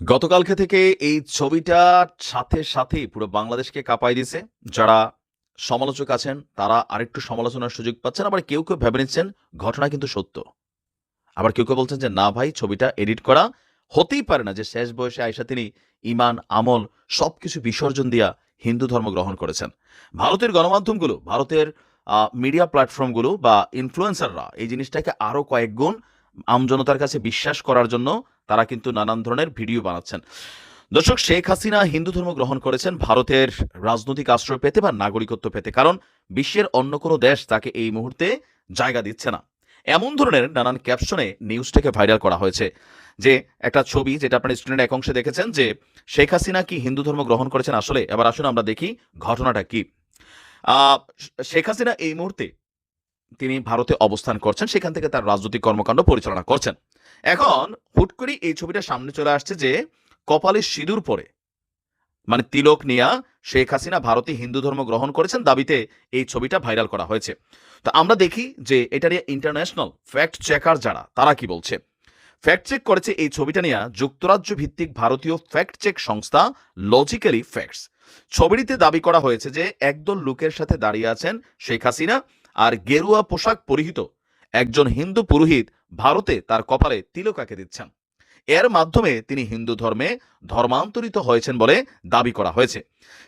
গতকালকে থেকে এই ছবিটার সাথে সাথেই পুরো বাংলাদেশকে কাঁপাই দিছে যারা সমালোচক আছেন, তারা আরেকটু সমালোচনার সুযোগ পাচ্ছেন, আবার কেউ কেউ ভেবে নিচ্ছেন ঘটনা কিন্তু সত্য। আবার কেউ কেউ বলছেন যে, না ভাই, ছবিটা এডিট করা হতেই পারে না যে, শেষ বয়সে আয়সা তিনি ইমান, আমল সবকিছু বিসর্জন দিয়া হিন্দু ধর্ম গ্রহণ করেছেন। ভারতের গণমাধ্যমগুলো, ভারতের মিডিয়া প্ল্যাটফর্মগুলো বা ইনফ্লুয়েন্সাররা এই জিনিসটাকে আরও কয়েক গুণ আমজনতার কাছে বিশ্বাস করার জন্য তারা কিন্তু নানান ধরনের ভিডিও বানাচ্ছেন। দর্শক, শেখ হাসিনা হিন্দু ধর্ম গ্রহণ করেছেন ভারতের রাজনৈতিক আশ্রয় পেতে বা নাগরিকত্ব পেতে, কারণ বিশ্বের অন্য কোনো দেশ তাকে এই মুহূর্তে জায়গা দিচ্ছে না। এমন ধরনের নানান ক্যাপশনে নিউজটাকে ভাইরাল করা হয়েছে, যে একটা ছবি যেটা আপনার স্টুডেন্ট এক অংশে দেখেছেন, যে শেখ হাসিনা কি হিন্দু ধর্ম গ্রহণ করেছেন আসলে? এবার আসুন আমরা দেখি ঘটনাটা কি। শেখ হাসিনা এই মুহূর্তে তিনি ভারতে অবস্থান করছেন, সেখান থেকে তার রাজনৈতিক কর্মকাণ্ড পরিচালনা করছেন। এখন হুট করে এই ছবিটা সামনে চলে আসছে যে কপালে সিঁদুর পরে। মানে তিলক নিয়া শেখ হাসিনা ভারতে হিন্দু ধর্ম গ্রহণ করেছেন দাবিতে এই ছবিটা ভাইরাল করা হয়েছে। তো আমরা দেখি যে এটা নিয়ে ইন্টারন্যাশনাল ফ্যাক্ট চেকার যারা, তারা কি বলছে? ফ্যাক্ট চেক করেছে এই ছবিটা নিয়ে যুক্তরাজ্য ভিত্তিক ভারতীয় ফ্যাক্ট চেক সংস্থা লজিক্যালি ফ্যাক্টস ছবিটিতে দাবি করা হয়েছে যে একদল লোকের সাথে দাঁড়িয়ে আছেন শেখ হাসিনা আর গেরুয়া পোশাক পরিহিত একজন হিন্দু পুরোহিত ভারতে তার কপালে তিলক আঁকে দিচ্ছেন। এর মাধ্যমে তিনি হিন্দু ধর্মে ধর্মান্তরিত হয়েছেন বলে দাবি করা হয়েছে।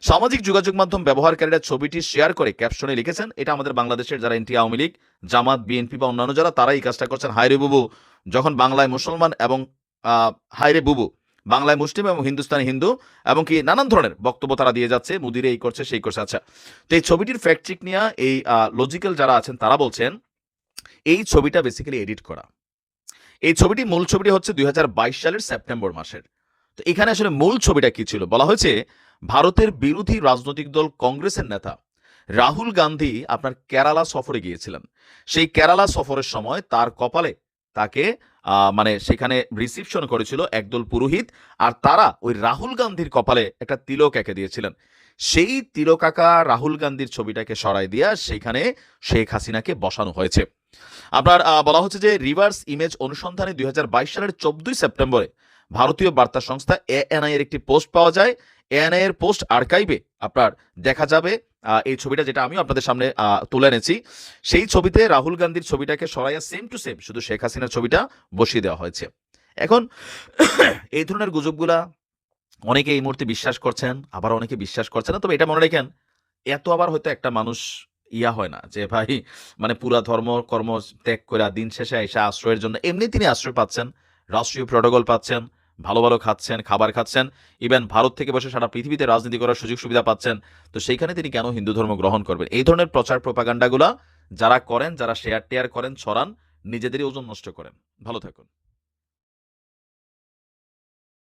সামাজিক যোগাযোগ মাধ্যম ব্যবহারকারীরা ছবিটি শেয়ার করে ক্যাপশনে লিখেছেন, এটা আমাদের বাংলাদেশের যারা এনটি আওয়ামী লীগ, জামাত, বিএনপি বা অন্যান্য যারা তারা এই কাজটা করছেন। হায়রে বুবু, যখন বাংলায় মুসলমান এবং হায়রে বুবু, বাংলায় মুসলিম এবং হিন্দুস্তানি হিন্দু এবং কি নানান ধরনের বক্তব্য তারা দিয়ে যাচ্ছে, মুদিরে এই করছে, সেই করছে। আচ্ছা তো এই ছবিটির ফ্যাক্ট চেক নিয়ে এই লজিক্যাল যারা আছেন, তারা বলছেন এই ছবিটা বেসিক্যালি এডিট করা। এই ছবিটি মূল ছবিটি হচ্ছে দুই সালের সেপ্টেম্বর মাসের। তো এখানে আসলে মূল ছবিটা কি ছিল? বলা হয়েছে, ভারতের বিরোধী রাজনৈতিক দল কংগ্রেসের নেতা রাহুল গান্ধী আপনার কেরালা সফরে গিয়েছিলেন। সেই কেরালা সফরের সময় তার কপালে তাকে মানে সেখানে রিসিপশন করেছিল একদল পুরোহিত আর তারা ওই রাহুল গান্ধীর কপালে একটা তিলক এঁকে দিয়েছিলেন। সেই তিলকাকা রাহুল গান্ধীর ছবিটাকে সরাই দিয়া সেখানে শেখ হাসিনাকে বসানো হয়েছে। আপনার বলা হচ্ছে যে রিভার্স ইমেজ অনুসন্ধানে দুই হাজার বাইশ সালের চোদ্দই সেপ্টেম্বরে ভারতীয় বার্তা সংস্থা এএনআই এর একটি পোস্ট পাওয়া যায়। এএনআই এর পোস্ট আর্কাইভে আপনার দেখা যাবে এই ছবিটা যেটা আমি আপনাদের সামনে তুলে এনেছি। সেই ছবিতে রাহুল গান্ধীর ছবিটাকে সরাইয়া সেম টু সেম শুধু শেখ হাসিনার ছবিটা বসিয়ে দেওয়া হয়েছে। এখন এই ধরনের গুজবগুলা অনেকে এই মুহূর্তে বিশ্বাস করছেন, আবার অনেকে বিশ্বাস করছেন না। তবে এটা মনে রাখেন, এত আবার হয়তো একটা মানুষ ইয়া হয় না যে, ভাই মানে পুরা ধর্ম, কর্ম ত্যাগ করে দিন শেষে এসে আশ্রয়ের জন্য এমনি তিনি আশ্রয় পাচ্ছেন, রাষ্ট্রীয় প্রটোকল পাচ্ছেন, ভালো ভালো খাচ্ছেন, খাবার খাচ্ছেন ইভেন ভারত থেকে বসে সারা পৃথিবীতে রাজনীতি করার সুযোগ সুবিধা পাচ্ছেন। তো সেইখানে তিনি কেন হিন্দু ধর্ম গ্রহণ করবেন? এই ধরনের প্রচার প্রপাগান্ডাগুলা যারা করেন, যারা শেয়ার টেয়ার করেন, ছড়ান, নিজেদেরই ওজন নষ্ট করেন। ভালো থাকুন।